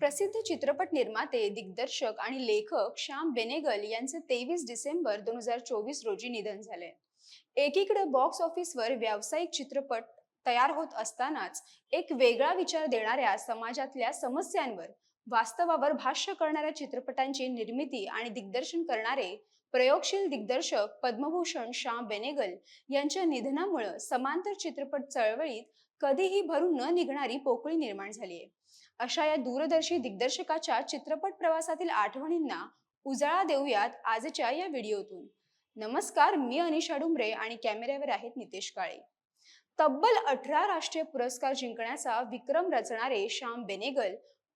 प्रसिद्ध चित्रपट निर्माते दिग्दर्शक आणि लेखक श्याम बेनेगल यांचे तेवीस डिसेंबर दोन हजार चोवीस रोजी निधन झाले एकीकडे बॉक्स ऑफिसवर व्यावसायिक चित्रपट तयार होत असतानाच एक वेगळा विचार देणाऱ्या समाजातल्या समस्यांवर वास्तवावर भाष्य करणाऱ्या चित्रपटांची निर्मिती आणि दिग्दर्शन करणारे प्रयोगशील दिग्दर्शक पद्मभूषण श्याम बेनेगल यांच्या निधनामुळे समांतर चित्रपट चळवळीत कधीही भरून न निघणारी पोकळी निर्माण झाली आहे. अशा या दूरदर्शी दिग्दर्शकाच्या चित्रपट प्रवासातील आठवणींना उजाळा देऊयात आजच्या या व्हिडिओतून. नमस्कार मी अनिशा डुमरे आणि कॅमेऱ्यावर आहेत नितेश काळे. तब्बल अठरा राष्ट्रीय पुरस्कार जिंकण्याचा विक्रम रचणारे श्याम बेनेगल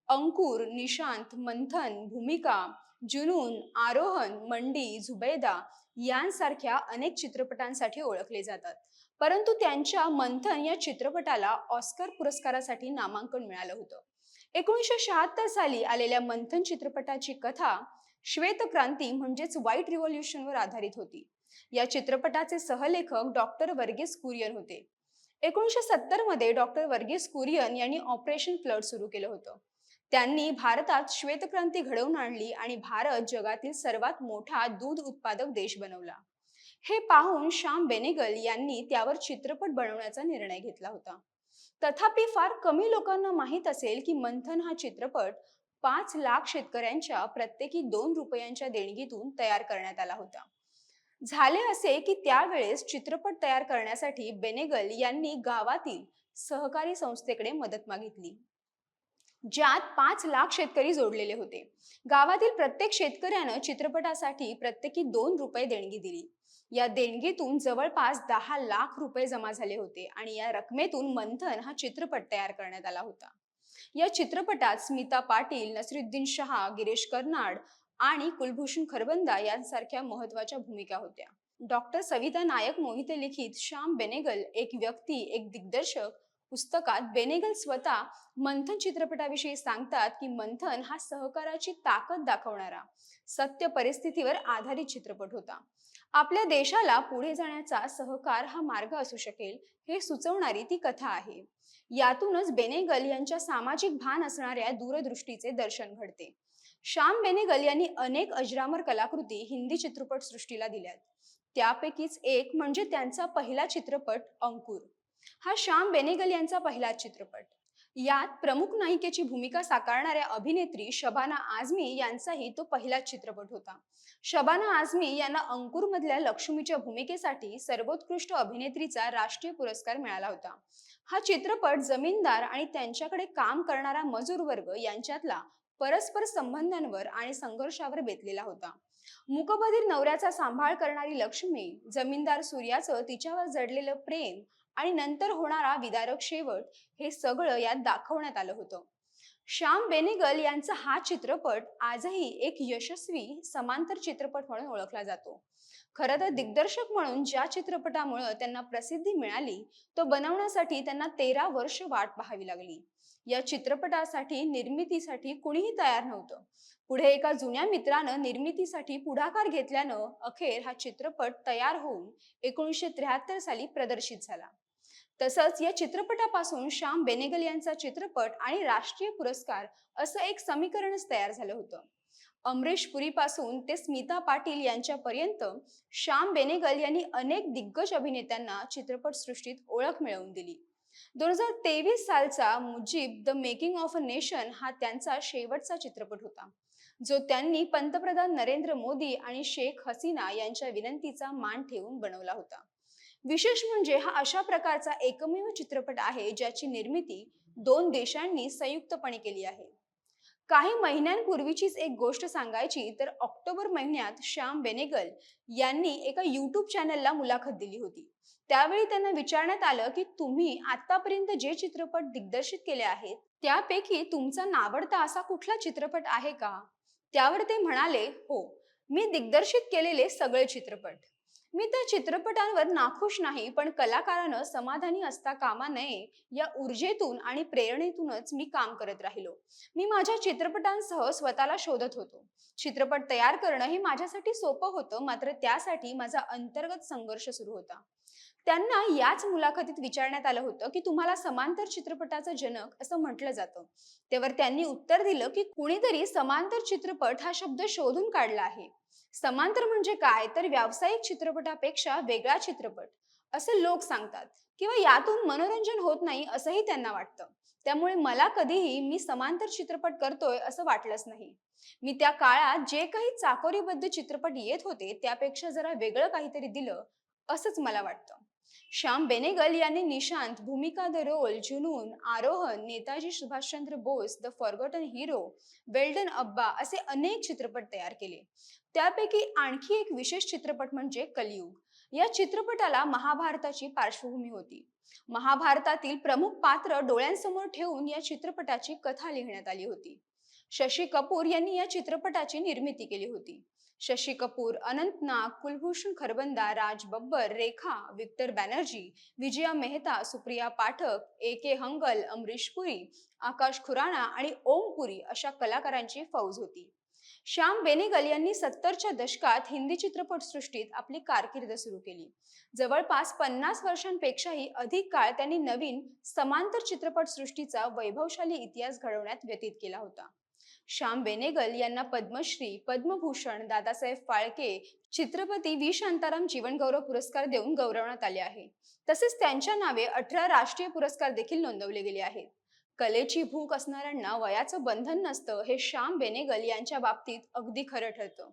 अंकुर निशांत मंथन भूमिका जुनून आरोहन मंडी झुबैदा यांसारख्या अनेक चित्रपटांसाठी ओळखले जातात. परंतु त्यांच्या मंथन या चित्रपटाला ऑस्कर पुरस्कारासाठी नामांकन मिळालं होतं. एकोणीसशे शहात्तर साली आलेल्या मंथन चित्रपटाची कथा श्वेत क्रांती म्हणजेच व्हाईट रिव्हॉल्युशनवर आधारित होती. या चित्रपटाचे सहलेखक डॉक्टर वर्गीस कुरियन होते. एकोणीसशे सत्तरमध्ये डॉक्टर वर्गीस कुरियन यांनी ऑपरेशन फ्लड सुरू केलं होतं. त्यांनी भारतात श्वेतक्रांती घडवून आणली आणि भारत जगातील सर्वात मोठा दूध उत्पादक देश बनवला. हे पाहून श्याम बेनेगल यांनी त्यावर चित्रपट बनवण्याचा निर्णय घेतला होता. तथापि फार कमी लोकांना माहीत असेल की मंथन हा चित्रपट पाच लाख शेतकऱ्यांच्या प्रत्येकी दोन रुपयांच्या देणगीतून तयार करण्यात आला होता. झाले असे की त्यावेळेस चित्रपट तयार करण्यासाठी बेनेगल यांनी गावातील सहकारी संस्थेकडे मदत मागितली. ज्यात पाच लाख शेतकरी जोडलेले होते. गावातील प्रत्येक शेतकऱ्यानं चित्रपटासाठी प्रत्येकी दोन रुपये देणगी दिली. या देणगीतून जवळपास दहा लाख रुपये जमा झाले होते आणि या रकमेतून मंथन हा चित्रपट तयार करण्यात आला होता. या चित्रपटात स्मिता पाटील नसरुद्दीन शहा गिरीश कर्नाड आणि कुलभूषण खरबंदा यांसारख्या महत्त्वाच्या भूमिका होत्या. डॉक्टर सविता नायक मोहिते लिखित श्याम बेनेगल एक व्यक्ती एक दिग्दर्शक पुस्तकात बेनेगल स्वतः मंथन चित्रपटाविषयी सांगतात की मंथन हा सहकाराची ताकद दाखवणारा सत्य परिस्थितीवर आधारित चित्रपट होता. आपल्या देशाला पुढे जाण्याचा सहकार हा मार्ग असू शकेल हे सुचवणारी ती कथा आहे. यातूनच बेनेगल यांच्या सामाजिक भान असणाऱ्या दूरदृष्टीचे दर्शन घडते. श्याम बेनेगल यांनी अनेक अजरामर कलाकृती हिंदी चित्रपट सृष्टीला दिल्यात. त्यापैकीच एक म्हणजे त्यांचा पहिला चित्रपट अंकुर. हा श्याम बेनेगल यांचा पहिला चित्रपट. यात प्रमुख नायिकेची भूमिका साकारणाऱ्या अभिनेत्री शबाना आझमी यांचाही तो पहिला चित्रपट होता. शबाना आझमी यांना अंकुर मधल्या लक्ष्मीच्या भूमिकेसाठी सर्वोत्कृष्ट अभिनेत्रीचा राष्ट्रीय पुरस्कार मिळाला होता. हा चित्रपट जमीनदार आणि त्यांच्याकडे काम करणारा मजूर वर्ग यांच्यातला परस्पर संबंधांवर आणि संघर्षावर बेतलेला होता. मुकबधीर नवऱ्याचा सांभाळ करणारी लक्ष्मी जमीनदार सूर्याचं तिच्यावर जडलेलं प्रेम आणि नंतर होणारा विदारक शेवट हे सगळं यात दाखवण्यात आलं होतं. श्याम बेनेगल यांचा हा चित्रपट आजही एक यशस्वी समांतर चित्रपट म्हणून ओळखला जातो. खरं तर दिग्दर्शक म्हणून ज्या चित्रपटामुळे त्यांना प्रसिद्धी मिळाली तो बनवण्यासाठी त्यांना तेरा वर्ष वाट पाहावी लागली. या चित्रपटासाठी निर्मितीसाठी कुणीही तयार नव्हतं. पुढे एका जुन्या मित्रानं निर्मितीसाठी पुढाकार घेतल्यानं अखेर हा चित्रपट तयार होऊन एकोणीसशे त्र्याहत्तर साली प्रदर्शित झाला. तसंच या चित्रपटापासून श्याम बेनेगल यांचा चित्रपट आणि राष्ट्रीय पुरस्कार असं एक समीकरणच तयार झालं होतं. अमरीश पुरीपासून ते स्मिता पाटील यांच्यापर्यंत श्याम बेनेगल यांनी अनेक दिग्गज अभिनेत्यांना चित्रपट सृष्टीत ओळख मिळवून दिली. दोन हजार तेवीस सालचा Mujib the making of a nation हा त्यांचा शेवटचा चित्रपट होता. जो त्यांनी पंतप्रधान नरेंद्र मोदी आणि शेख हसीना यांच्या विनंतीचा मान ठेवून बनवला होता. विशेष म्हणजे हा अशा प्रकारचा एकमेव चित्रपट आहे ज्याची निर्मिती दोन देशांनी संयुक्तपणे केली आहे. काही महिन्यांपूर्वीचीच एक गोष्ट सांगायची तर ऑक्टोबर महिन्यात श्याम बेनेगल यांनी एका युट्यूब चॅनलला मुलाखत दिली होती. त्यावेळी त्यांना विचारण्यात आलं की तुम्ही आतापर्यंत जे चित्रपट दिग्दर्शित केले आहेत त्यापैकी तुमचा नावडता असा कुठला चित्रपट आहे का? त्यावर ते म्हणाले हो मी दिग्दर्शित केलेले सगळे चित्रपट. मी त्या चित्रपटांवर नाखुश नाही पण कलाकारानं समाधानी असता कामा नये या ऊर्जेतून आणि प्रेरणेतूनच मी काम करत राहिलो. मी माझ्या चित्रपटांसह स्वतःला शोधत होतो. चित्रपट तयार करणं हे माझ्यासाठी सोपं होतं मात्र त्यासाठी माझा अंतर्गत संघर्ष सुरू होता. त्यांना याच मुलाखतीत विचारण्यात आलं होतं की तुम्हाला समांतर चित्रपटाचा जनक असं म्हटलं जातं. तेव्हा त्यांनी उत्तर दिलं की कुणीतरी समांतर चित्रपट हा शब्द शोधून काढला आहे. समांतर म्हणजे काय? तर व्यावसायिक चित्रपटापेक्षा वेगळा चित्रपट असं लोक सांगतात. किंवा यातून मनोरंजन होत नाही असंही त्यांना वाटतं. त्यामुळे मला कधीही मी समांतर चित्रपट करतोय असं वाटलंच नाही. मी त्या काळात जे काही चाकोरीबद्ध चित्रपट येत होते त्यापेक्षा जरा वेगळं काहीतरी दिलं असंच मला वाटतं. श्याम बेनेगल यांनी Nishant Bhumika the role Junoon Aarohan Netaji Subhashchandra Bose the forgotten hero well done Abba असे अनेक चित्रपट तयार केले. त्यापैकी आणखी एक विशेष चित्रपट म्हणजे कलियुग. या चित्रपटाला महाभारताची पार्श्वभूमी होती. महाभारतातील प्रमुख पात्र डोळ्यांसमोर ठेवून या चित्रपटाची कथा लिहिण्यात आली होती. शशी कपूर यांनी या चित्रपटाची निर्मिती केली होती. Shashi Kapoor Anant Nag Kulbhushan Kharbanda Raj Babbar Rekha Victor Banerjee Vijaya Mehta Supriya Pathak A K Hangal Amrish Puri Akash Khurana आणि ओम पुरी अशा कलाकारांची फौज होती. श्याम बेनेगल यांनी सत्तरच्या दशकात हिंदी चित्रपटसृष्टीत आपली कारकीर्द सुरू केली. जवळपास पन्नास वर्षांपेक्षाही अधिक काळ त्यांनी नवीन समांतर चित्रपटसृष्टीचा वैभवशाली इतिहास घडवण्यात व्यतीत केला होता. श्याम बेनेगल यांना पद्मश्री पद्मभूषण दादासाहेब फाळके चित्रपती व्ही. शांताराम जीवनगौरव पुरस्कार देऊन गौरवण्यात आले आहे. तसेच त्यांच्या नावे अठरा राष्ट्रीय पुरस्कार देखील नोंदवले गेले आहेत. कलेची भूक असणाऱ्यांना वयाचं बंधन नसतं हे श्याम बेनेगल यांच्या बाबतीत अगदी खरं ठरतं.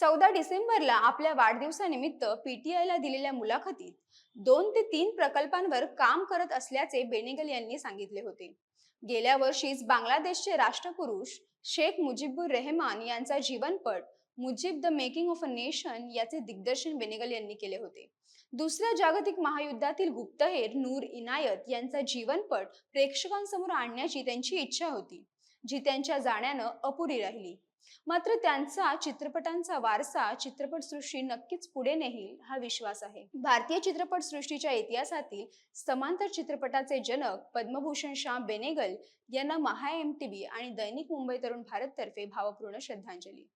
चौदा डिसेंबरला आपल्या वाढदिवसानिमित्त पीटीआयला दिलेल्या मुलाखतीत दोन ते तीन प्रकल्पांवर काम करत असल्याचे बेनेगल यांनी सांगितले होते. गेल्या वर्षीच बांगलादेशचे राष्ट्रपुरुष शेख मुजीबुर रेहमान यांचा जीवनपट Mujib the making of a nation याचे दिग्दर्शन बेनेगल यांनी केले होते. दुसऱ्या जागतिक महायुद्धातील गुप्तहेर नूर इनायत यांचा जीवनपट प्रेक्षकांसमोर आणण्याची त्यांची इच्छा होती जी त्यांच्या जाण्यानं अपुरी राहिली. मात्र त्यांचा चित्रपटांचा वारसा चित्रपटसृष्टी नक्कीच पुढे नेईल हा विश्वास आहे. भारतीय चित्रपटसृष्टीच्या इतिहासातील समांतर चित्रपटाचे जनक पद्मभूषण श्याम बेनेगल यांना महा एम टी आणि दैनिक मुंबई तरुण भारत तर्फे भावपूर्ण श्रद्धांजली.